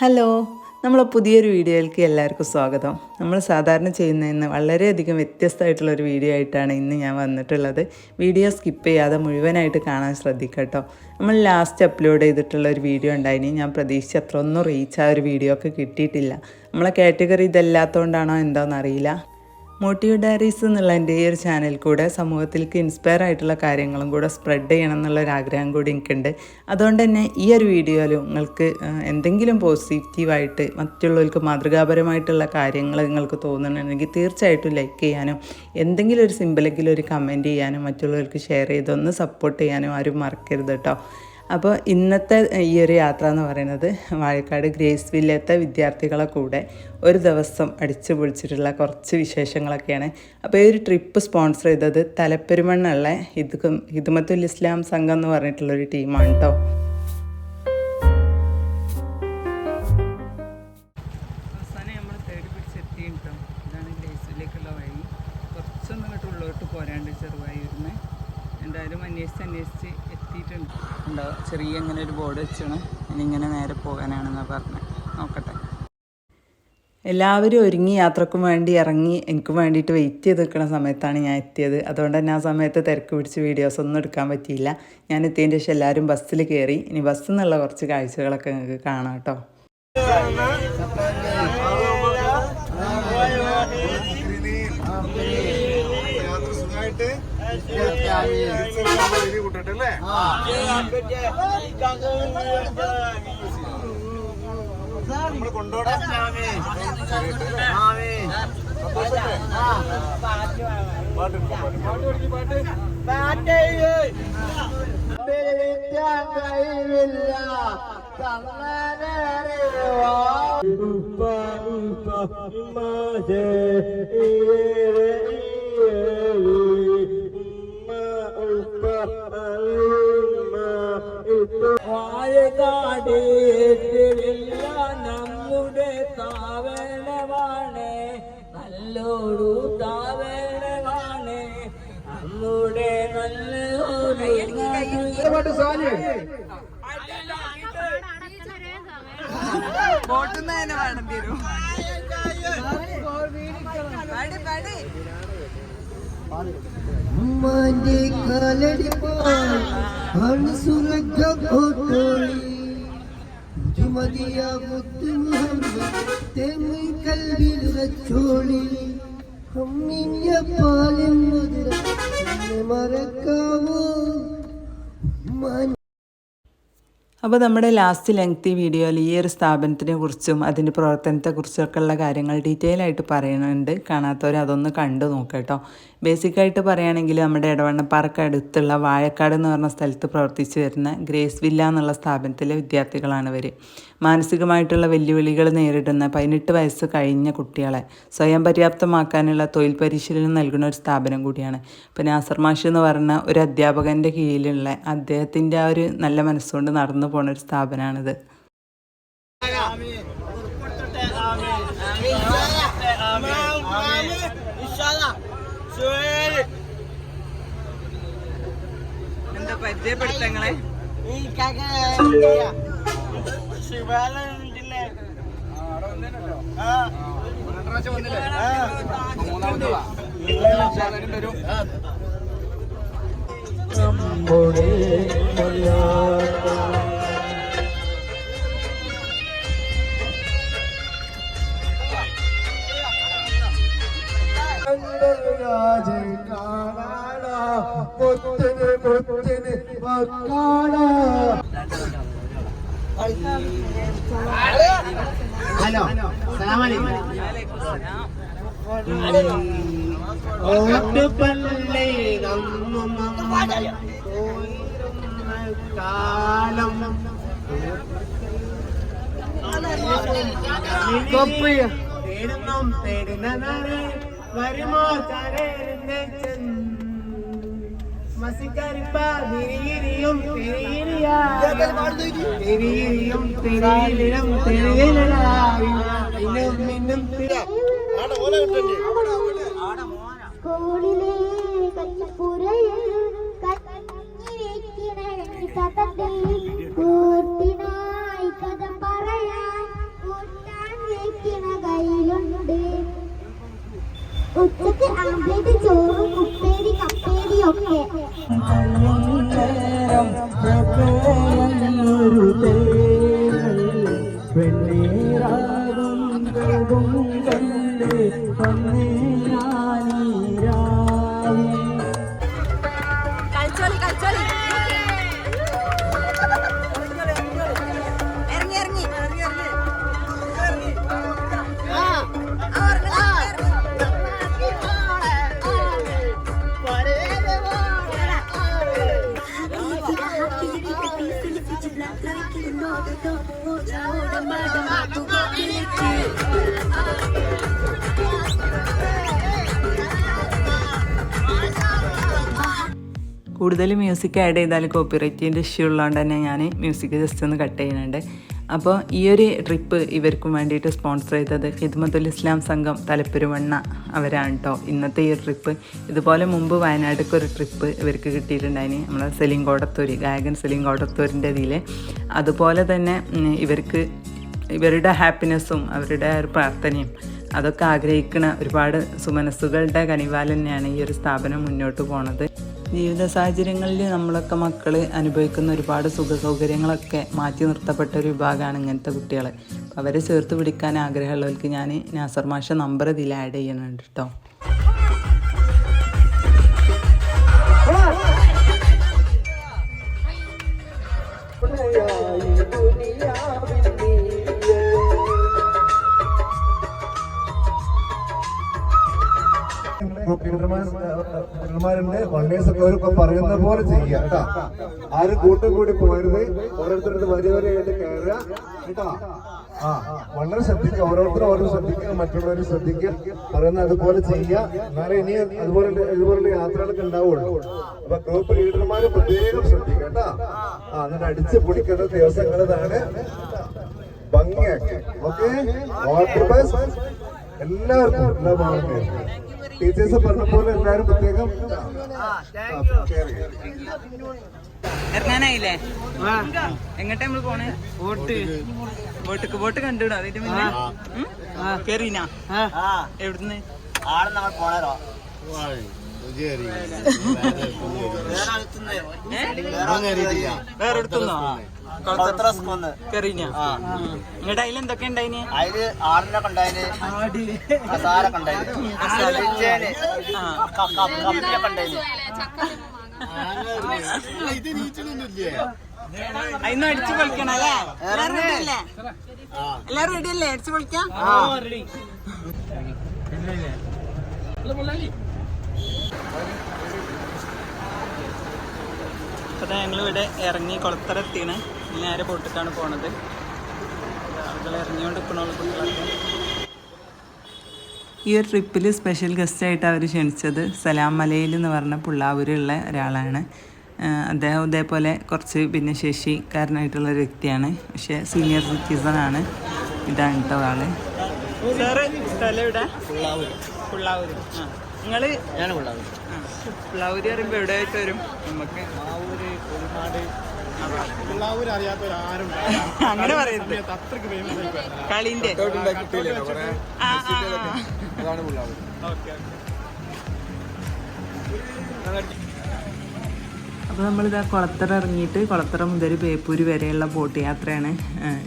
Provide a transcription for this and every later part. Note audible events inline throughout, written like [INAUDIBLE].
Hello നമ്മളെ പുതിയൊരു വീഡിയോയിലേക്ക് എല്ലാവർക്കും സ്വാഗതം. നമ്മൾ സാധാരണ ചെയ്യുന്നതിന് വളരെയധികം വ്യത്യസ്തമായിട്ടുള്ള ഒരു വീഡിയോ ആയിട്ടാണ് ഇന്ന് ഞാൻ വന്നിട്ടുള്ളത്. വീഡിയോ സ്കിപ്പ് ചെയ്യാതെ മുഴുവനായിട്ട് കാണാൻ ശ്രദ്ധിക്കട്ടോ നമ്മൾ ലാസ്റ്റ് അപ്ലോഡ് ചെയ്തിട്ടുള്ള ഒരു വീഡിയോ ഉണ്ടായിനി. ഞാൻ പ്രതീക്ഷിച്ച അത്ര ഒന്നും റീച്ച് ആ ഒരു വീഡിയോ ഒക്കെ കിട്ടിയിട്ടില്ല. നമ്മളെ കാറ്റഗറി ഇതല്ലാത്തതുകൊണ്ടാണോ എന്താണെന്ന് അറിയില്ല മോട്ടീവ് ഡയറീസ് എന്നുള്ള എന്റെ ഈ ഒരു ചാനൽ കൂടെ സമൂഹത്തിലേക്ക് ഇൻസ്പയർ ആയിട്ടുള്ള കാര്യങ്ങളും കൂടെ സ്പ്രെഡ് ചെയ്യണം എന്നുള്ള ഒരു ആഗ്രഹം കൂടി എനിക്കുണ്ട്. അതുകൊണ്ട് തന്നെ ഈ ഒരു വീഡിയോയിൽ നിങ്ങൾക്ക് എന്തെങ്കിലും പോസിറ്റീവായിട്ട് മറ്റുള്ളവർക്ക് മാതൃകാപരമായിട്ടുള്ള കാര്യങ്ങൾ നിങ്ങൾക്ക് തോന്നുന്നുണ്ടെങ്കിൽ തീർച്ചയായിട്ടും ലൈക്ക് ചെയ്യാനും എന്തെങ്കിലും ഒരു സിമ്പിളെങ്കിലും ഒരു കമന്റ് ചെയ്യാനും മറ്റുള്ളവർക്ക് ഷെയർ ചെയ്തൊന്ന് സപ്പോർട്ട് ചെയ്യാനും ആരും മറക്കരുത് കേട്ടോ അപ്പോൾ ഇന്നത്തെ ഈ ഒരു യാത്ര എന്ന് പറയുന്നത് വാഴക്കാട് ഗ്രേസ് വില്ലത്തെ വിദ്യാർത്ഥികളെ കൂടെ ഒരു ദിവസം അടിച്ചു പൊളിച്ചിട്ടുള്ള കുറച്ച് വിശേഷങ്ങളൊക്കെയാണ്. അപ്പോൾ ഈ ഒരു ട്രിപ്പ് സ്പോൺസർ ചെയ്തത് തലപ്പെരുമണ്ണുള്ള ഹിദ് ഹിദുമത്തുൽ ഇസ്ലാം സംഘം എന്ന് പറഞ്ഞിട്ടുള്ളൊരു ടീമാണ് കേട്ടോ. ചെറിയ ഇങ്ങനെ ഒരു ബോർഡ് വെച്ചാണ് ഇനി ഇങ്ങനെ നേരെ പോകാനാണെന്നാണ് പറഞ്ഞത് നോക്കട്ടെ. എല്ലാവരും ഒരുങ്ങി യാത്രക്കും വേണ്ടി ഇറങ്ങി എനിക്ക് വേണ്ടിയിട്ട് വെയിറ്റ് ചെയ്ത് നിൽക്കുന്ന സമയത്താണ് ഞാൻ എത്തിയത്. അതുകൊണ്ട് തന്നെ ആ സമയത്ത് തിരക്ക് പിടിച്ച് വീഡിയോസ് ഒന്നും എടുക്കാൻ പറ്റിയില്ല. ഞാൻ എത്തിയതിന്റെ ശേഷം എല്ലാവരും ബസ്സിൽ കയറി ഇനി ബസ്സിൽ നിന്നുള്ള കുറച്ച് കാഴ്ചകളൊക്കെ നിങ്ങൾക്ക് കാണാം കേട്ടോ. യാത്ര സുഖമായിട്ട്? കൂട്ടട്ടല്ലേ നമ്മൾ കൊണ്ടോടാം പാട്ട് പാട്ട് പാട്ട് പാട്ട് വാഴകാടേറ്റില്ല നമ്മുടെ താവളമാണ് നല്ലോടു താവളമാണ് നമ്മുടെ നല്ലൊരു ബോട്ടിൽ നിന്ന് തന്നെ വേണം തരും. ಮನೆ ಕಲಡಿ ಹಣಸುರ ಜಗೋಳಿ ಜುಮದಿಯ ಮುತ್ತು ಮೊಹಮ್ಮದ್ ತೆಮ್ಮಿ ಕಲ್ವಿಲುರ ಚೋಳಿ ಕಮ್ಮಿಯ ಪಾಲೆಂಬುದು ಮರ അപ്പോൾ നമ്മുടെ ലാസ്റ്റ് ലെങ്തി വീഡിയോയിൽ ഈ ഒരു സ്ഥാപനത്തിനെ കുറിച്ചും അതിന്റെ പ്രവർത്തനത്തെക്കുറിച്ചൊക്കെ ഉള്ള കാര്യങ്ങൾ ഡീറ്റെയിൽ ആയിട്ട് പറയുന്നുണ്ട്. കാണാത്തവർ അതൊന്ന് കണ്ടു നോക്കാം കേട്ടോ ബേസിക്കായിട്ട് പറയുകയാണെങ്കിൽ നമ്മുടെ ഇടവണ്ണപ്പാറക്ക് അടുത്തുള്ള വാഴക്കാട് എന്ന് പറഞ്ഞ സ്ഥലത്ത് പ്രവർത്തിച്ചു വരുന്ന ഗ്രേസ് വില്ല എന്നുള്ള സ്ഥാപനത്തിലെ വിദ്യാർത്ഥികളാണ് ഇവർ മാനസികമായിട്ടുള്ള വെല്ലുവിളികൾ നേരിടുന്ന പതിനെട്ട് വയസ്സ് കഴിഞ്ഞ കുട്ടികളെ സ്വയം പര്യാപ്തമാക്കാനുള്ള തൊഴിൽ പരിശീലനം നൽകുന്ന ഒരു സ്ഥാപനം കൂടിയാണ്. ഇപ്പോൾ നാസർ മാഷ് എന്ന് പറഞ്ഞ ഒരു അധ്യാപകന്റെ കീഴിലുള്ള അദ്ദേഹത്തിന്റെ ആ ഒരു നല്ല മനസ്സുകൊണ്ട് നടന്നു പോണ ഒരു സ്ഥാപനമാണിത്. എന്താ പരിചയപ്പെടുത്തങ്ങളെ? നമ്മുടെ രാജൻ കാണാടാ മുത്തിന് മുത്തിന് മക്കാടാ ഹലോ ഓട്ടുപള്ളി നമ്മ കാലം. തേടുന്നും തേടുന്നതാണ് வருமோ தரையிருந்து மசிக்கரிப்பா திரியிரியும் திரியிரியா திரியிரியும் திரியிலிடம் திரியிலா இன்னும் இன்னும் ஆட വന്നേ ഞാനീരാവേ കളിച്ചോളി കളിച്ചോളി. ആ, ഇറങ്ങി, കൂടുതൽ മ്യൂസിക് ആഡ് ചെയ്താൽ കോപ്പിറൈറ്റിന്റെ ഇഷ്യൂ ഉള്ളതുകൊണ്ട് തന്നെ ഞാൻ മ്യൂസിക് ജസ്റ്റ് ഒന്ന് കട്ട് ചെയ്യുന്നുണ്ട്. അപ്പോൾ ഈ ഒരു ട്രിപ്പ് ഇവർക്കും വേണ്ടിയിട്ട് സ്പോൺസർ ചെയ്തത് ഹിദ്മത്തുൽ ഇസ്ലാം സംഘം തലപ്പെരുവണ്ണ അവരാണ് കേട്ടോ ഇന്നത്തെ ഈ ട്രിപ്പ്. ഇതുപോലെ മുമ്പ് വയനാട്ടിലേക്ക് ഒരു ട്രിപ്പ് ഇവർക്ക് കിട്ടിയിട്ടുണ്ടായിന്. നമ്മളെ സെലിം കോടത്തൂര് ഗായകൻ സെലിം കോടത്തൂരിന്റെ ഇതിൽ അതുപോലെ തന്നെ ഇവർക്ക് ഇവരുടെ ഹാപ്പിനെസ്സും അവരുടെ ഒരു പ്രാർത്ഥനയും അതൊക്കെ ആഗ്രഹിക്കുന്ന ഒരുപാട് സുമനസ്സുകളുടെ കനിവാൽ തന്നെയാണ് ഈ ഒരു സ്ഥാപനം മുന്നോട്ട് പോണത്. ജീവിത സാഹചര്യങ്ങളിൽ നമ്മളൊക്കെ മക്കൾ അനുഭവിക്കുന്ന ഒരുപാട് സുഖ സൗകര്യങ്ങളൊക്കെ മാറ്റി നിർത്തപ്പെട്ട ഒരു വിഭാഗമാണ് ഇങ്ങനത്തെ കുട്ടികൾ അവരെ ചേർത്ത് പിടിക്കാൻ ആഗ്രഹമുള്ളവർക്ക് ഞാൻ നാസർ മാഷ നമ്പർ ഇതിൽ ആഡ് ചെയ്യുന്നുണ്ട് കേട്ടോ പീഡർമാരുണ്ട് വണ്ണേഴ്സ് ഒക്കെ അവരൊക്കെ പറയുന്ന പോലെ ചെയ്യുക കേട്ടാ. ആരും കൂട്ടം കൂടി പോയത് ഓരോരുത്തരുടെ വരി വരെയായിട്ട് കയറുക കേട്ടാ. ആ വളരെ ശ്രദ്ധിക്കുക. ഓരോരുത്തരും ഓരോ ശ്രദ്ധിക്കുക മറ്റുള്ളവരും ശ്രദ്ധിക്കുക പറയുന്ന അതുപോലെ ചെയ്യുക. എന്നാലേ ഇനി അതുപോലെ ഇതുപോലുള്ള യാത്രകളൊക്കെ ഉണ്ടാവുള്ളൂ. അപ്പൊ ഗ്രൂപ്പ് ലീഡർമാര് പ്രത്യേകം ശ്രദ്ധിക്കുക കേട്ടാ. ആ എന്നിട്ട് അടിച്ച് പൊടിക്കേണ്ട ദിവസങ്ങളിലാണ് ഭംഗിയാക്കി. ഓക്കെ ഓൾ ദി എല്ലാവർക്കും എല്ലാ ഭാഗത്തും ടീച്ചേഴ്സ് പറഞ്ഞ പോലെ എല്ലാവരും പ്രത്യേകം ഇറങ്ങാനായില്ലേ എങ്ങോട്ടാ നമ്മൾ പോണേ? വോട്ട് വോട്ട് വോട്ട് കണ്ടിടോ അതിന്റെ മുന്നേ. കേറിനാ? എവിടുന്ന്? ആടെ നമ്മൾ പോണേരോ? ഇങ്ങോട്ട് അതിൽ എന്തൊക്കെ ഉണ്ടായിന് അതിൽ ആടിനൊക്കെ ഉണ്ടായിന്. കസാരൊക്കെ അതിന്ന് അടിച്ചു പൊളിക്കണം അല്ലേ? എല്ലാരും റെഡി അല്ലേ എല്ലാരും റെഡി അല്ലേ അടിച്ചു പൊളിക്കാം? അപ്പൊ ഞങ്ങൾ ഇവിടെ ഇറങ്ങി കുളത്തറ എത്തിയാണ് നേരെ ബോട്ടിക്കാണ് പോണത്. ആളുകൾ ഇറങ്ങിയോണ്ട് നിൽക്കണുള്ളൂ കുട്ടികളൊക്കെ ഈ ഒരു ട്രിപ്പിൽ സ്പെഷ്യൽ ഗസ്റ്റായിട്ട് അവർ ക്ഷണിച്ചത് സലാം മലയിൽ എന്ന് പറഞ്ഞ പുള്ളാവൂരുള്ള ഒരാളാണ്. അദ്ദേഹം ഇതേപോലെ കുറച്ച് ഭിന്നശേഷിക്കാരനായിട്ടുള്ള ഒരു വ്യക്തിയാണ്. പക്ഷേ സീനിയർ സിറ്റിസൺ ആണ്. ഇതാണ് കേട്ടോ ആൾ. സ്ഥലം ഇവിടെ പുള്ളാവൂര്. ആ. നിങ്ങൾ? ഞാൻ കൊള്ളാം പുള്ളാവൂര് പറയുമ്പോൾ എവിടെ ആയിട്ട് വരും? നമുക്ക് എല്ലാവരും അറിയാത്തവരാരും [LAUGHS] അങ്ങനെ പറയുന്നത് അത്രയ്ക്ക് ഫേമസ് ആയി കളിന്റെ. അതാണ് പിള്ളാവ് ഓക്കെ അപ്പോൾ നമ്മളിതാ കുളത്തറ ഇറങ്ങിയിട്ട് കുളത്തറ മുതൽ ബേപ്പൂര് വരെയുള്ള ബോട്ട് യാത്രയാണ്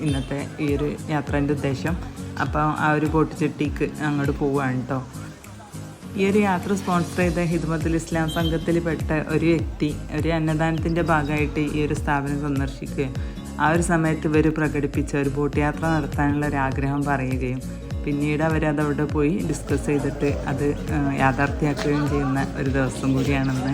ഇന്നത്തെ ഈ ഒരു യാത്രേന്റെ ഉദ്ദേശം. അപ്പോൾ ആ ഒരു ബോട്ട് ചെട്ടിക്ക് അങ്ങോട്ട് പോവുകയാണ് കേട്ടോ ഈ ഒരു യാത്ര സ്പോൺസർ ചെയ്ത ഹിദ്മത്തുൽ ഇസ്ലാം സംഘത്തിൽപ്പെട്ട ഒരു വ്യക്തി ഒരു അന്നദാനത്തിന്റെ ഭാഗമായിട്ട് ഈ ഒരു സ്ഥാപനം സന്ദർശിക്കുകയും ആ ഒരു സമയത്ത് ഇവർ പ്രകടിപ്പിച്ച ഒരു ബോട്ട് യാത്ര നടത്താനുള്ള ഒരു ആഗ്രഹം പറയുകയും പിന്നീട് അവരത് അവിടെ പോയി ഡിസ്കസ് ചെയ്തിട്ട് അത് യാഥാർത്ഥ്യമാക്കുകയും ചെയ്യുന്ന ഒരു ദിവസം കൂടിയാണെന്ന്.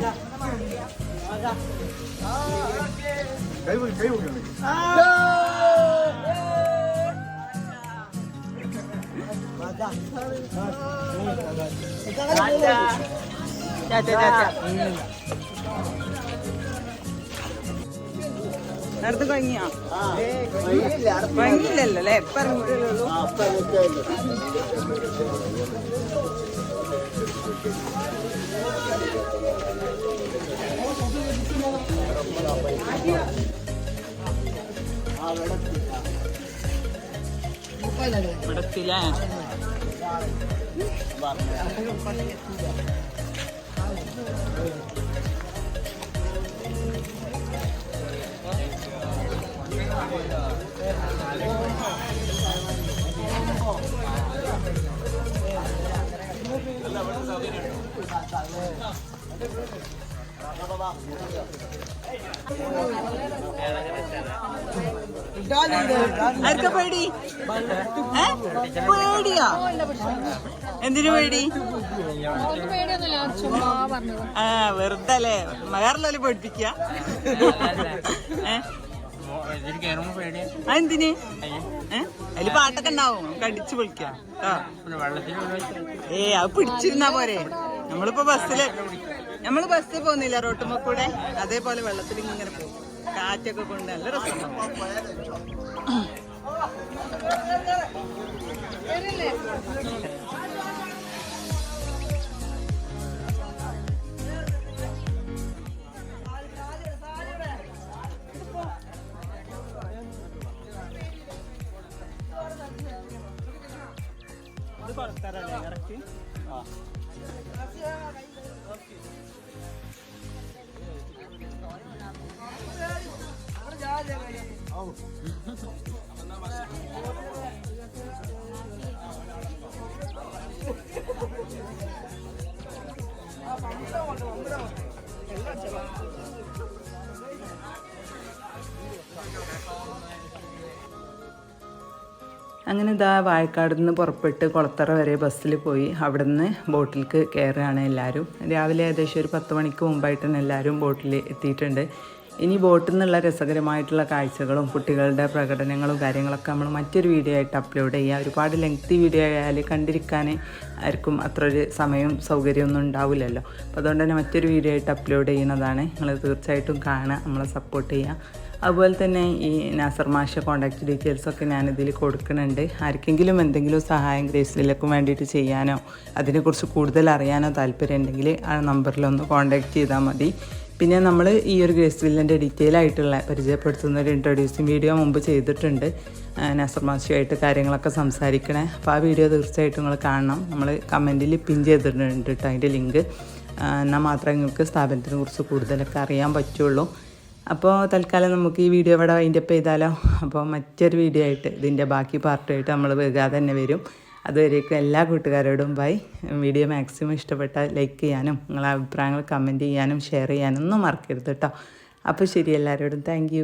നേരത്തെ കഴിഞ്ഞാ കഴിഞ്ഞില്ലല്ലോ അല്ലേ എപ്പം ഇറങ്ങിയിട്ടുള്ളൂ ഇവിടെ എത്തിയില്ലേ ആർക്കാ പേടി? പേടിയാ? എന്തിനു പേടി? ആ വെറുതെ അല്ലേ വേറെ പേടിപ്പിക്ക എന്തിന്? അതിൽ പാട്ടൊക്കെ ഉണ്ടാവും. കടിച്ചു പൊളിക്കാം ആ. ഏ അത് പിടിച്ചിരുന്നാ പോരെ. നമ്മളിപ്പോ ബസ്സിൽ നമ്മൾ ബസ്സിൽ പോകുന്നില്ല റോട്ടുമ്പോ കൂടെ. അതേപോലെ വെള്ളത്തിൽ ഇങ്ങനെ പോകും. കാറ്റൊക്കെ കൊണ്ട് നല്ല രസമാണ് ഇത് കൊടുത്താറല്ലേ അങ്ങനെ ഇതാ വായക്കാട് നിന്ന് പുറപ്പെട്ട് കുളത്തറ വരെ ബസ്സിൽ പോയി. അവിടെ നിന്ന് ബോട്ടിലേക്ക് കയറുകയാണ് എല്ലാവരും. രാവിലെ ഏകദേശം ഒരു പത്ത് മണിക്ക് മുമ്പായിട്ട് തന്നെ എല്ലാവരും ബോട്ടിൽ എത്തിയിട്ടുണ്ട്. ഇനി ബോട്ടിൽ നിന്നുള്ള രസകരമായിട്ടുള്ള കാഴ്ചകളും കുട്ടികളുടെ പ്രകടനങ്ങളും കാര്യങ്ങളൊക്കെ നമ്മൾ മറ്റൊരു വീഡിയോ ആയിട്ട് അപ്ലോഡ് ചെയ്യുക ഒരുപാട് ലെങ്തി വീഡിയോ ആയാൽ കണ്ടിരിക്കാൻ ആർക്കും അത്ര ഒരു സമയവും സൗകര്യമൊന്നും ഉണ്ടാവില്ലല്ലോ. അപ്പോൾ അതുകൊണ്ട് തന്നെ മറ്റൊരു വീഡിയോ ആയിട്ട് അപ്ലോഡ് ചെയ്യുന്നതാണ്. നിങ്ങൾ തീർച്ചയായിട്ടും കാണുക നമ്മളെ സപ്പോർട്ട് ചെയ്യുക. അതുപോലെ തന്നെ ഈ നാസർ മാഷ കോൺടാക്റ്റ് ഡീറ്റെയിൽസൊക്കെ ഞാനിതിൽ കൊടുക്കുന്നുണ്ട്. ആർക്കെങ്കിലും എന്തെങ്കിലും സഹായം ഗ്രേസിലേക്കും വേണ്ടിയിട്ട് ചെയ്യാനോ അതിനെക്കുറിച്ച് കൂടുതൽ അറിയാനോ താല്പര്യം ഉണ്ടെങ്കിൽ ആ നമ്പറിലൊന്ന് കോൺടാക്റ്റ് ചെയ്താൽ മതി. പിന്നെ നമ്മൾ ഈ ഒരു ഗ്രേസ് വില്ലിന്റെ ഡീറ്റെയിൽ ആയിട്ടുള്ള പരിചയപ്പെടുത്തുന്ന ഒരു ഇൻട്രൊഡ്യൂസിങ് വീഡിയോ മുമ്പ് ചെയ്തിട്ടുണ്ട്. നസർ മാഷുമായിട്ട് കാര്യങ്ങളൊക്കെ സംസാരിക്കണേ. അപ്പോൾ ആ വീഡിയോ തീർച്ചയായിട്ടും നിങ്ങൾ കാണണം. നമ്മൾ കമന്റിൽ പിൻ ചെയ്തിട്ടുണ്ട് കേട്ടോ അതിന്റെ ലിങ്ക് എന്നാൽ മാത്രമേ നിങ്ങൾക്ക് സ്ഥാപനത്തിനെ കുറിച്ച് കൂടുതലൊക്കെ അറിയാൻ പറ്റുള്ളൂ. അപ്പോൾ തൽക്കാലം നമുക്ക് ഈ വീഡിയോ ഇവിടെ വൈൻഡപ്പ് ചെയ്താലോ? അപ്പോൾ മറ്റൊരു വീഡിയോ ആയിട്ട് ഇതിന്റെ ബാക്കി പാർട്ടായിട്ട് നമ്മൾ വേഗാതെ തന്നെ വരും. അതുവരേക്കും എല്ലാ കൂട്ടുകാരോടും ബൈ. വീഡിയോ മാക്സിമം ഇഷ്ടപ്പെട്ടാൽ ലൈക്ക് ചെയ്യാനും നിങ്ങളെ അഭിപ്രായങ്ങൾ കമന്റ് ചെയ്യാനും ഷെയർ ചെയ്യാനും ഒന്നും മറക്കരുത് കേട്ടോ. അപ്പോൾ ശരി എല്ലാവരോടും താങ്ക്